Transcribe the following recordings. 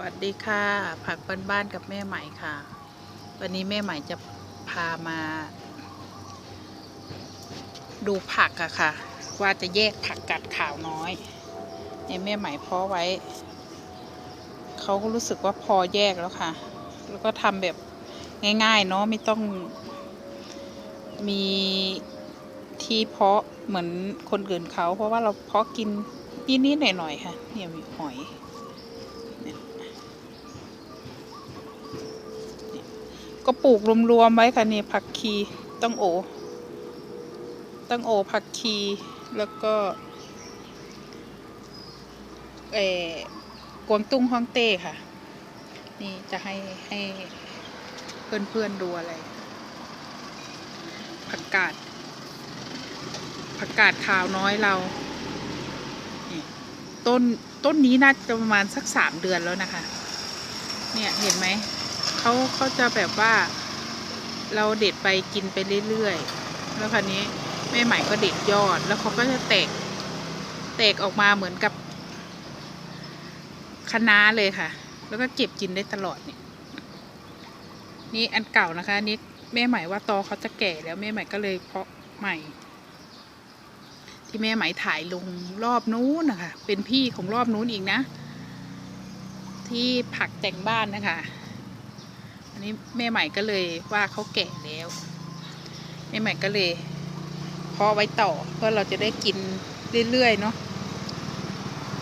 วัสดีค่ะ ผักบ้านๆกับแม่ใหม่ค่ะ วันนี้แม่ใหม่จะพามา ดูผักอะค่ะ ว่าจะแยกผักกัดขาวน้อยเนี่ยแม่ใหม่เพาะไว้ เขาก็รู้สึกว่าพอแยกแล้วค่ะ แล้วก็ทำแบบง่าย ๆ เนาะไม่ต้องมีที่เพาะเหมือนคนอื่นเขา เพราะว่าเราเพาะกินนิดๆหน่อยๆค่ะ เนี่ยมีหอย ก็ปลูกรวมๆไว้ค่ะนี่ผักชีต้องโอต้องโอผักชีแล้วก็เออกวางตุ้งฮ่องเต้ค่ะ นี่จะให้ให้เพื่อนๆดูอะไร ผักกาด ผักกาดขาวน้อยเรา ต้นต้นนี้น่าจะประมาณสักสามเดือนแล้วนะคะ เนี่ยเห็นไหม เขาเขาจะแบบว่า เราเด็ดไปกินไปเรื่อยๆ แล้วคราวนี้แม่ใหม่ก็เด็ดยอด แล้วเขาก็จะแตก แตกออกมาเหมือนกับคะน้าเลยค่ะ แล้วก็เก็บกินได้ตลอดเนี่ย นี่อันเก่านะคะนนี้แม่ใหม่ว่าตอเขาจะแก่แล้วแม่ใหม่ก็เลยเพาะใหม่ ที่แม่ใหม่ถ่ายลงรอบนู้นนะคะเป็นพี่ของรอบนู้นอีกนะ ที่ผักแต่งบ้านนะคะ อันนี้แม่ใหม่ก็เลยว่าเขาแก่แล้วแม่ใหม่ก็เลยเพาะไว้ต่อเพื่อเราจะได้กินเรื่อยๆเนาะ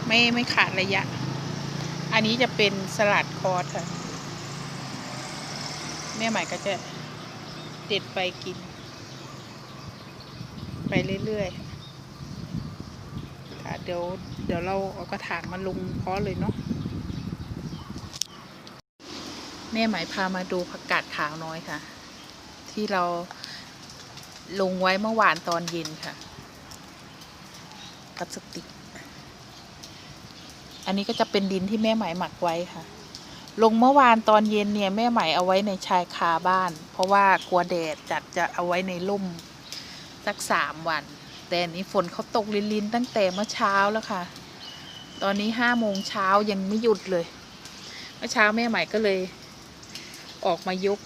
ไม่ไม่ขาดระยะ อันนี้จะเป็นสลัดคอร์สค่ะแม่ใหม่ก็จะเด็ดไปกิน ไปเรื่อยๆค่ะเดี๋ยวเดี๋ยวเราเอากระถางมาลงเพาะเลยเนาะ แม่หมายพามาดูผักกาดขาวน้อยค่ะ ที่เราลงไว้เมื่อวานตอนเย็นค่ะพลาสติกอันนี้ก็จะเป็นดินที่แม่หมายหมักไว้ค่ะ ลงเมื่อวานตอนเย็นเนี่ยแม่หมายเอาไว้ในชายคาบ้าน เพราะว่ากลัวแดดจัดจะเอาไว้ในร่มสักสามวัน แต่อันนี้ฝนเขาตกลินๆตั้งแต่เมื่อเช้าแล้วค่ะ ตอนนี้ห้าโมงเช้ายังไม่หยุดเลย เมื่อเช้าแม่ใหม่ก็เลย ออกมายก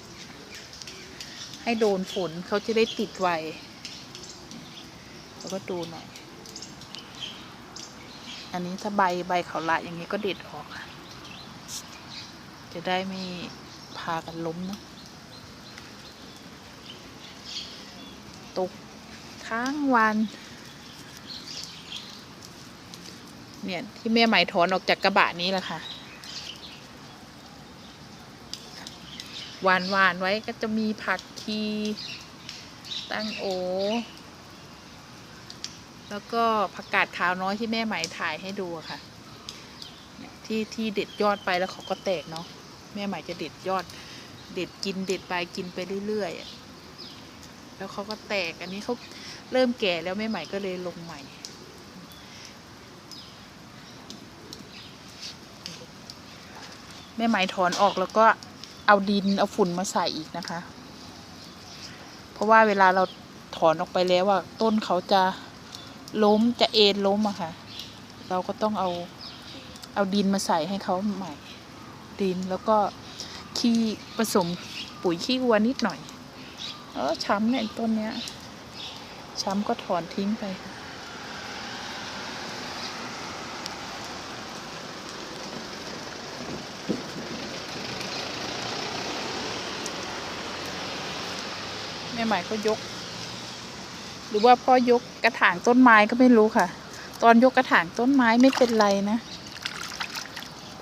ให้โดนฝนเขาจะได้ติดไวแล้วก็ดูหน่อย อันนี้ถ้าใบใบเขาละอย่างนี้ก็เด็ดออกค่ะ จะได้ไม่พากันล้มนะตกทั้งวัน เนี่ย ที่แม่ไหมถอนออกจากกระบะนี้แหละค่ะ หวานหวานไว้ก็จะมีผักชีตั้งโอ แล้วก็ผักกาดขาวน้อยที่แม่ไหมถ่ายให้ดูค่ะ ที่ที่เด็ดยอดไปแล้วเขาก็แตกเนาะแม่ไหมจะเด็ดยอด เด็ดกินเด็ดไปกินไปเรื่อยๆแล้วเขาก็แตกอันนี้เขาเริ่มแก่แล้วแม่ไหมก็เลยลงใหม่แม่ไหมถอนออกแล้วก็ เอาดินเอาฝุ่นมาใส่อีกนะคะ เพราะว่าเวลาเราถอนออกไปแล้วอะต้นเขาจะล้มจะเอ็นล้มอะค่ะ เราก็ต้องเอาเอาดินมาใส่ให้เขาใหม่ ดินแล้วก็ขี้ผสมปุ๋ยขี้วัวนิดหน่อย เออช้ำเนี่ยต้นเนี้ย ช้ำก็ถอนทิ้งไปค่ะ ใหม่ก็ยก หรือว่าพ่อยกกระถางต้นไม้ก็ไม่รู้ค่ะ ตอนยกกระถางต้นไม้ไม่เป็นไรนะ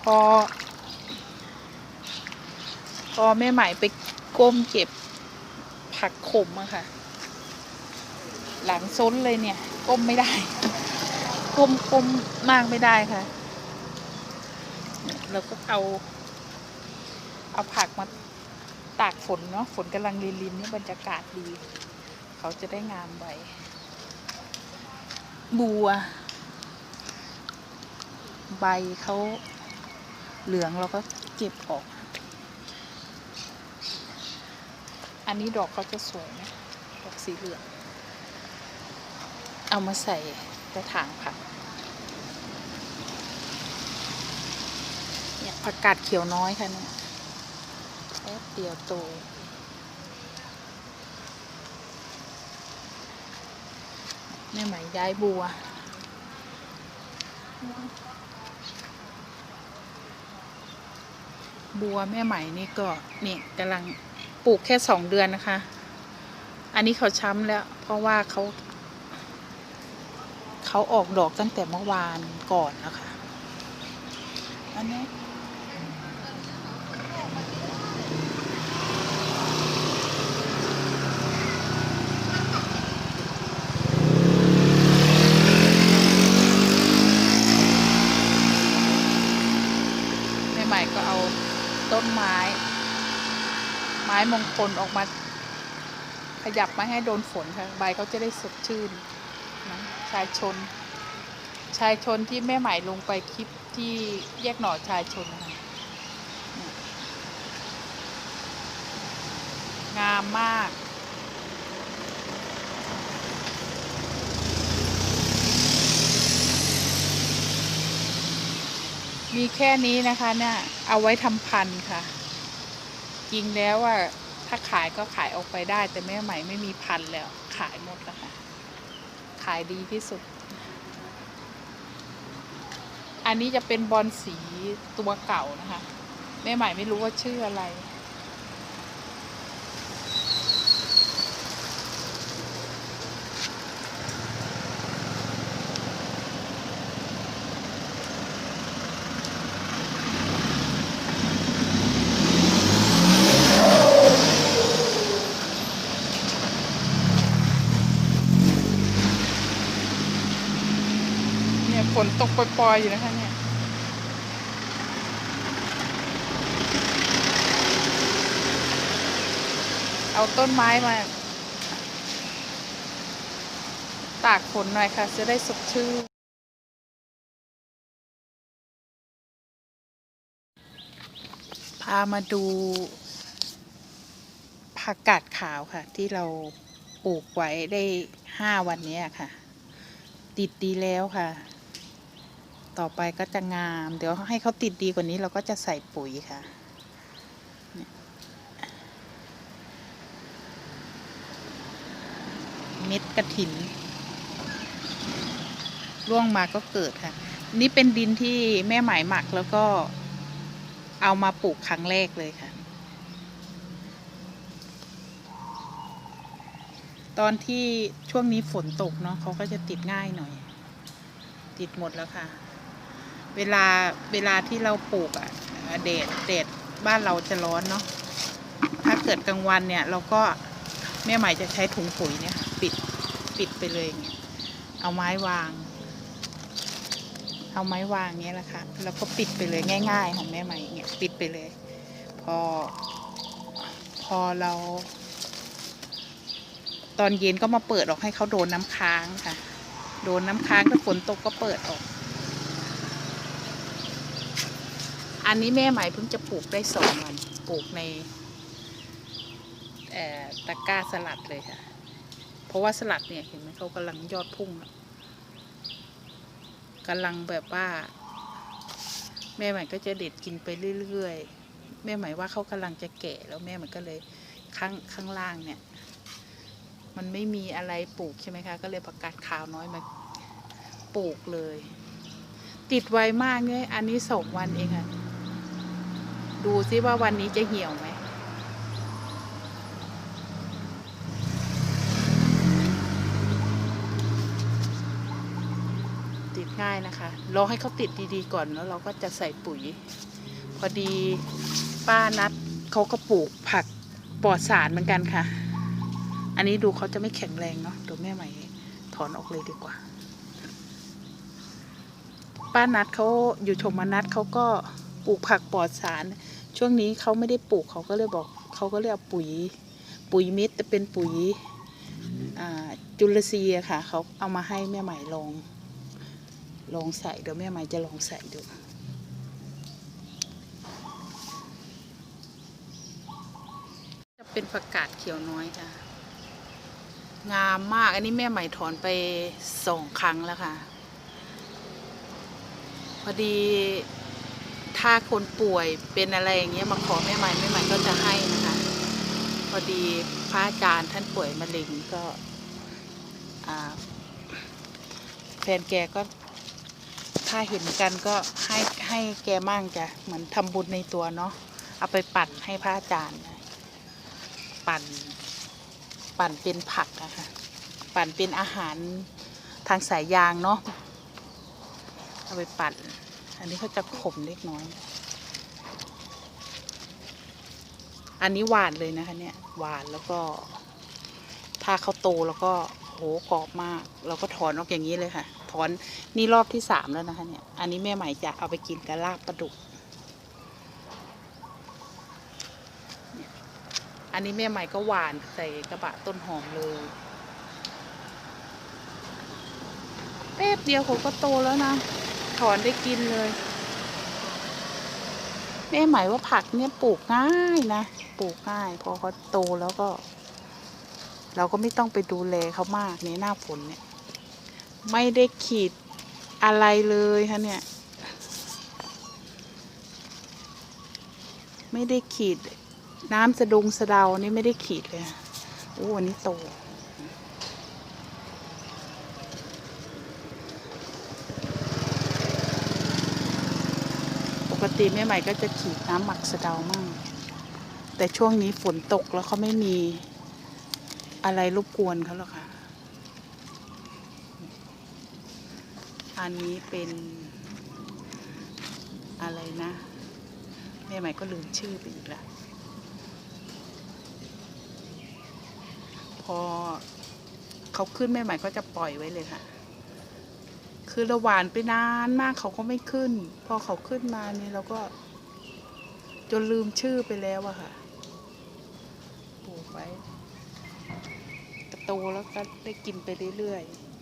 พอ พอแม่ใหม่ไปก้มเก็บผักขมอะค่ะ หลังซ้นเลยเนี่ย ก้มไม่ได้ก้มก้มมากไม่ได้ค่ะเราก็เอา เอาผักมา ตากฝนเนาะฝนกำลังรินรินนี่บรรยากาศดี เขาจะได้งามไวบัว ใบเขาเหลืองเราก็เก็บออก อันนี้ดอกเขาจะสวยนะดอกสีเหลือง เอามาใส่กระถางผักเนี่ยผักกาดเขียวน้อยค่ะเนี่ย ป๊บเดียวโตแม่ไหมย้ายบัวบัวแม่ไหมนี่ก็นี่กำลังปลูกแค่สองเดือนนะคะ อันนี้เขาช้ำแล้ว เพราะว่าเขาเขาออกดอกตั้งแต่เมื่อวานก่อนนะคะ อันนี้ แม่ใหม่ก็เอา ต้นไม้ ไม้มงคลออกมา ขยับมาให้โดนฝนค่ะใบเขาจะได้สดชื่นนะชายชน ชายชนที่แม่ใหม่ลงไปคลิปที่แยกหน่อชายชนนะคะงามมาก มีแค่นี้นะคะเนี่ย เอาไว้ทำพันธุ์ค่ะ จริงแล้วว่าถ้าขายก็ขายออกไปได้ แต่แม่ใหม่ไม่มีพันธุ์แล้ว ขายหมดแล้วค่ะ ขายดีที่สุด อันนี้จะเป็นบอลสีตัวเก่านะคะ แม่ใหม่ไม่รู้ว่าชื่ออะไร ฝนตกปล่อยๆอยู่นะคะเนี่ยเอาต้นไม้มา ตากฝนหน่อยค่ะ จะได้สดชื่นพามาดูผักกาดขาวค่ะ ที่เราปลูกไว้ได้ห้าวันนี้ค่ะ ติดดีแล้วค่ะ ต่อไปก็จะงาม เดี๋ยวให้เขาติดดีกว่านี้เราก็จะใส่ปุ๋ยค่ะ เม็ดกระถินร่วงมาก็เกิดค่ะ นี่เป็นดินที่แม่หมายหมักแล้วก็เอามาปลูกครั้งแรกเลยค่ะ ตอนที่ช่วงนี้ฝนตกเนาะเขาก็จะติดง่ายหน่อย ติดหมดแล้วค่ะ เวลาเวลาที่เราปลูกอะแดดแดดบ้านเราจะร้อนเนาะถ้าเกิดกลางวันเนี่ยเราก็แม่ใหม่จะใช้ถุงปุ๋ยเนี่ย ปิดปิดไปเลยอย่างเงี้ยเอาไม้วาง เอาไม้วางเงี้ยแหละค่ะแล้วก็ปิดไปเลยง่าย ๆ ของแม่ใหม่เงี้ยปิดไปเลย พอ พอเรา ตอนเย็นก็มาเปิดออกให้เขาโดนน้ำค้างค่ะ โดนน้ำค้างถ้าฝนตกก็เปิดออก อันนี้แม่ใหม่เพิ่งจะปลูกได้สองวันปลูกในตะกร้าสลัดเลยค่ะ เพราะว่าสลัดเนี่ยเห็นไหมเขากำลังยอดพุ่งอะกำลังแบบว่า แม่ใหม่ก็จะเด็ดกินไปเรื่อยๆแม่ใหม่ว่าเขากำลังจะแก่แล้วแม่ใหมันก็เลยข้างข้างล่างเนี่ย มันไม่มีอะไรปลูกใช่ไหมคะ ก็เลยประกาศข่าวน้อยมาปลูกเลย ติดไวมากเนี่ยอันนี้สองวันเองค่ะ ดูซิว่าวันนี้จะเหี่ยวไหม ติดง่ายนะคะรอให้เขาติดดีๆก่อนแล้วเราก็จะใส่ปุ๋ย พอดีป้านัดเขาก็ปลูกผักปลอดสารเหมือนกันค่ะ อันนี้ดูเขาจะไม่แข็งแรงเนาะเดี๋ยวแม่ใหม่ถอนออกเลยดีกว่า ป้านัดเขาอยู่ชมนัดเขาก็ ปลูกผักปลอดสาร ช่วงนี้เขาไม่ได้ปลูกเขาก็เลยบอกเขาก็เลยเอาปุ๋ย ปุ๋ยเม็ดแต่เป็นปุ๋ยจุลทรีย์ค่ะ เขาเอามาให้แม่ใหม่ลอง ลองใส่เดี๋ยวแม่ใหม่จะลองใส่ดูจะเป็นผักกาดเขียวน้อยค่ะ งามมากอันนี้แม่ใหม่ถอนไปสองครั้งแล้วค่ะ พอดี ถ้าคนป่วยเป็นอะไรอย่างเงี้ยมาขอแม่ใหม่แม่ใหม่ก็จะให้นะคะ พอดีพระอาจารย์ท่านป่วยมะเร็งก็อ่าแฟนแกก็ถ้าเห็นกันก็ให้ให้แกมั่งจ้ะเหมือนทำบุญในตัวเนาะเอาไปปั่นให้พระอาจารย์ ปั่นปั่นเป็นผักนะคะ ปั่นเป็นอาหารทางสายยางเนาะเอาไปปั่น นนี้เขาจะขมเล็กน้อย อันนี้หวานเลยนะคะเนี่ยหวานแล้วก็ ถ้าเขาโตแล้วก็โหกรอบมากเราก็ถอนออกอย่างนี้เลยค่ะ ถอนนี่รอบที่สามแล้วนะคะเนี่ย อันนี้แม่ใหม่จะเอาไปกินกับลาบปลาดุก อันนี้แม่ใหม่ก็หวานใส่กระบะต้นหอมเลยแป๊บเดียวเขาก็โตแล้วนะ ถอนได้กินเลยแม่หมายว่าผักเนี่ยปลูกง่ายนะ ปลูกง่าย พอเขาโตแล้วก็ เราก็ไม่ต้องไปดูแลเขามากในหน้าฝนเนี่ย ไม่ได้ขีดอะไรเลยค่ะเนี่ย ไม่ได้ขีด น้ำสะดงสะเดานี่ไม่ได้ขีดเลยโอ้อันนี้โต ติแม่ใหม่ก็จะขีดน้ำหมักสะเดามั่ง แต่ช่วงนี้ฝนตกแล้วเขาไม่มีอะไรรบกวนเขาหรอกค่ะ อันนี้เป็นอะไรนะแม่ใหม่ก็ลืมชื่อไปอีกแล้วพอเขาขึ้นแม่ใหม่ก็จะปล่อยไว้เลยค่ะ คือเราหวานไปนานมากเขาก็ไม่ขึ้น พอเขาขึ้นมานี่เราก็ จนลืมชื่อไปแล้วอะค่ะปลูกไว้โตแล้วก็ได้กินไปเรื่อยๆ